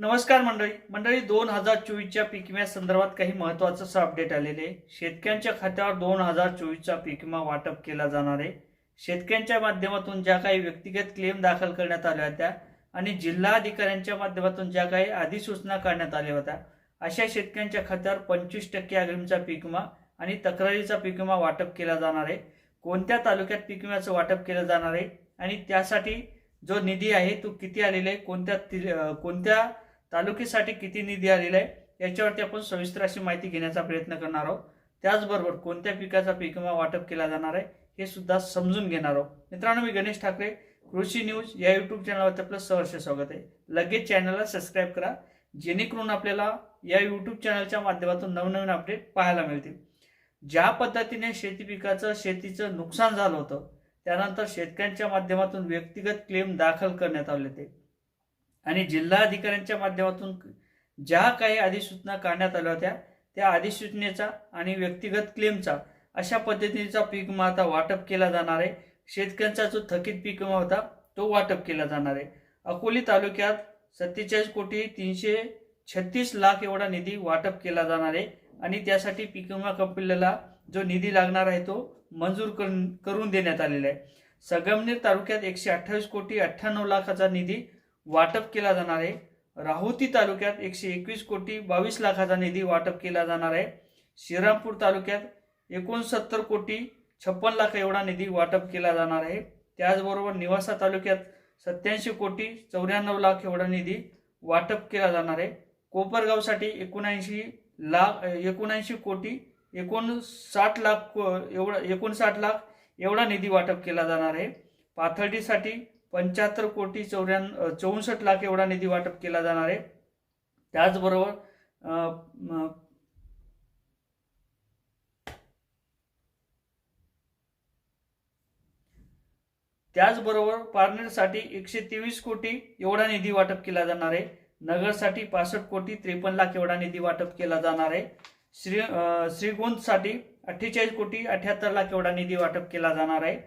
नमस्कार मंडळी. मंडळी दोन हजार चोवीसच्या पीक विम्या संदर्भात काही महत्वाचं असं अपडेट आलेले आहे. शेतकऱ्यांच्या खात्यावर दोन हजार चोवीसचा पीक विमा वाटप केला जाणार आहे. शेतकऱ्यांच्या माध्यमातून ज्या काही व्यक्तिगत क्लेम दाखल करण्यात आल्या होत्या आणि जिल्हा अधिकाऱ्यांच्या माध्यमातून ज्या काही अधिसूचना काढण्यात आल्या होत्या अशा शेतकऱ्यांच्या खात्यावर पंचवीस टक्के अग्रिमचा पीक विमा आणि तक्रारीचा पीक विमा वाटप केला जाणार आहे. कोणत्या तालुक्यात पीक विम्याचं वाटप केलं जाणार आहे आणि त्यासाठी जो निधी आहे तो किती आलेला आहे? कोणत्या ति- कोणत्या तालुक्यासाठी किती निधी आलेला आहे याच्यावरती आपण सविस्तर अशी माहिती घेण्याचा प्रयत्न करणार आहोत. त्याचबरोबर कोणत्या पिकाचा पीक विमा वाटप केला जाणार आहे हे सुद्धा समजून घेणार आहोत. मित्रांनो मी गणेश ठाकरे कृषी न्यूज या यूट्यूब चॅनलवरती आपलं सहर्ष स्वागत आहे. लगेच चॅनलला सबस्क्राईब करा जेणेकरून आपल्याला या यूट्यूब चॅनलच्या माध्यमातून नवनवीन अपडेट पाहायला मिळतील. ज्या पद्धतीने शेती पिकाचं शेतीचं नुकसान झालं होतं त्यानंतर शेतकऱ्यांच्या माध्यमातून व्यक्तिगत क्लेम दाखल करण्यात आले होते. आणि जिल्हा अधिकाऱ्यांच्या माध्यमातून ज्या काही अधिसूचना काढण्यात आल्या होत्या त्या अधिसूचनेचा आणि व्यक्तिगत क्लेमचा अशा पद्धतीचा पीक विमा आता वाटप केला जाणार आहे. शेतकऱ्यांचा जो थकीत पीक विमा होता तो वाटप केला जाणार आहे. अकोली तालुक्यात सत्तेचाळीस कोटी तीनशे छत्तीस लाख एवढा निधी वाटप केला जाणार आहे आणि त्यासाठी पीक विमा कंपनीला जो निधी लागणार आहे तो मंजूर करून देण्यात आलेला आहे. संगमनेर तालुक्यात एकशे अठ्ठावीस कोटी अठ्ठ्याण्णव लाखाचा निधी वाटप केला जाणार आहे. राहुती तालुक्यात एकशे एकवीस कोटी बावीस लाखाचा निधी वाटप केला जाणार आहे. श्रीरामपूर तालुक्यात एकोणसत्तर कोटी छप्पन लाख एवढा निधी वाटप केला जाणार आहे. त्याचबरोबर निवासा तालुक्यात सत्याऐंशी कोटी चौऱ्याण्णव लाख एवढा निधी वाटप केला जाणार आहे. कोपरगावसाठी एकोणऐंशी लाख एकोणऐंशी कोटी एकोणसाठ लाख एवढा एकोणसाठ लाख एवढा निधी वाटप केला जाणार आहे. पाथर्डीसाठी पंच्याहत्तर कोटी चौऱ्याण्णव चौसष्ट लाख एवढा निधी वाटप केला जाणार आहे. त्याचबरोबर त्याचबरोबर पारनेरसाठी एकशे तेवीस कोटी एवढा निधी वाटप केला जाणार आहे. नगरसाठी पासष्ट कोटी त्रेपन्न लाख एवढा निधी वाटप केला जाणार आहे. श्री श्रीगोंदसाठी अठ्ठेचाळीस कोटी अठ्याहत्तर लाख एवढा निधी वाटप केला जाणार आहे.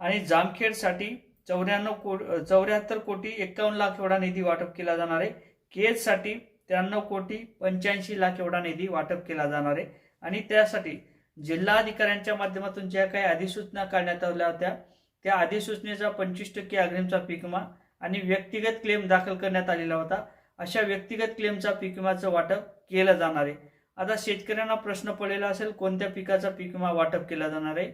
आणि जामखेडसाठी चौऱ्याण्णव को चौऱ्याहत्तर कोटी एक्कावन्न लाख एवढा निधी वाटप केला जाणार आहे. केजसाठी त्र्याण्णव कोटी पंच्याऐंशी लाख एवढा निधी वाटप केला जाणार आहे. आणि त्यासाठी जिल्हाधिकाऱ्यांच्या माध्यमातून ज्या काही अधिसूचना काढण्यात आल्या होत्या त्या अधिसूचनेचा पंचवीस टक्के अग्रिमचा पीक विमा आणि व्यक्तिगत क्लेम दाखल करण्यात आलेला होता. अशा व्यक्तिगत क्लेमचा पीक विमाचं वाटप केलं जाणार आहे. आता शेतकऱ्यांना प्रश्न पडलेला असेल कोणत्या पिकाचा पीक विमा वाटप केला जाणार आहे?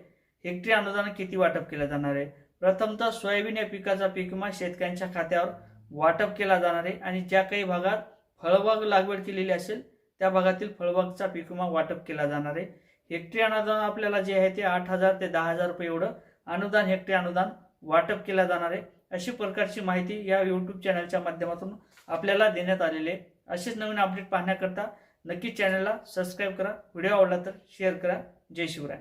हेक्टरी अनुदान किती वाटप केलं जाणार आहे? प्रथमतः सोयाबीन या पिकाचा पीक विमा शेतकऱ्यांच्या खात्यावर वाटप केला जाणार आहे आणि ज्या काही भागात फळबाग लागवड केलेली असेल त्या भागातील फळबागचा पीक विमा वाटप केला जाणार आहे. हेक्टरी अनुदान आपल्याला जे आहे ते आठ हजार ते दहा हजार रुपये एवढं अनुदान हेक्टरी अनुदान वाटप केला जाणार आहे. अशी प्रकारची माहिती या यूट्यूब चॅनलच्या माध्यमातून आपल्याला देण्यात आलेली आहे. असेच नवीन अपडेट पाहण्याकरता नक्की चॅनलला सबस्क्राईब करा. व्हिडिओ आवडला तर शेअर करा. जय शिवराय.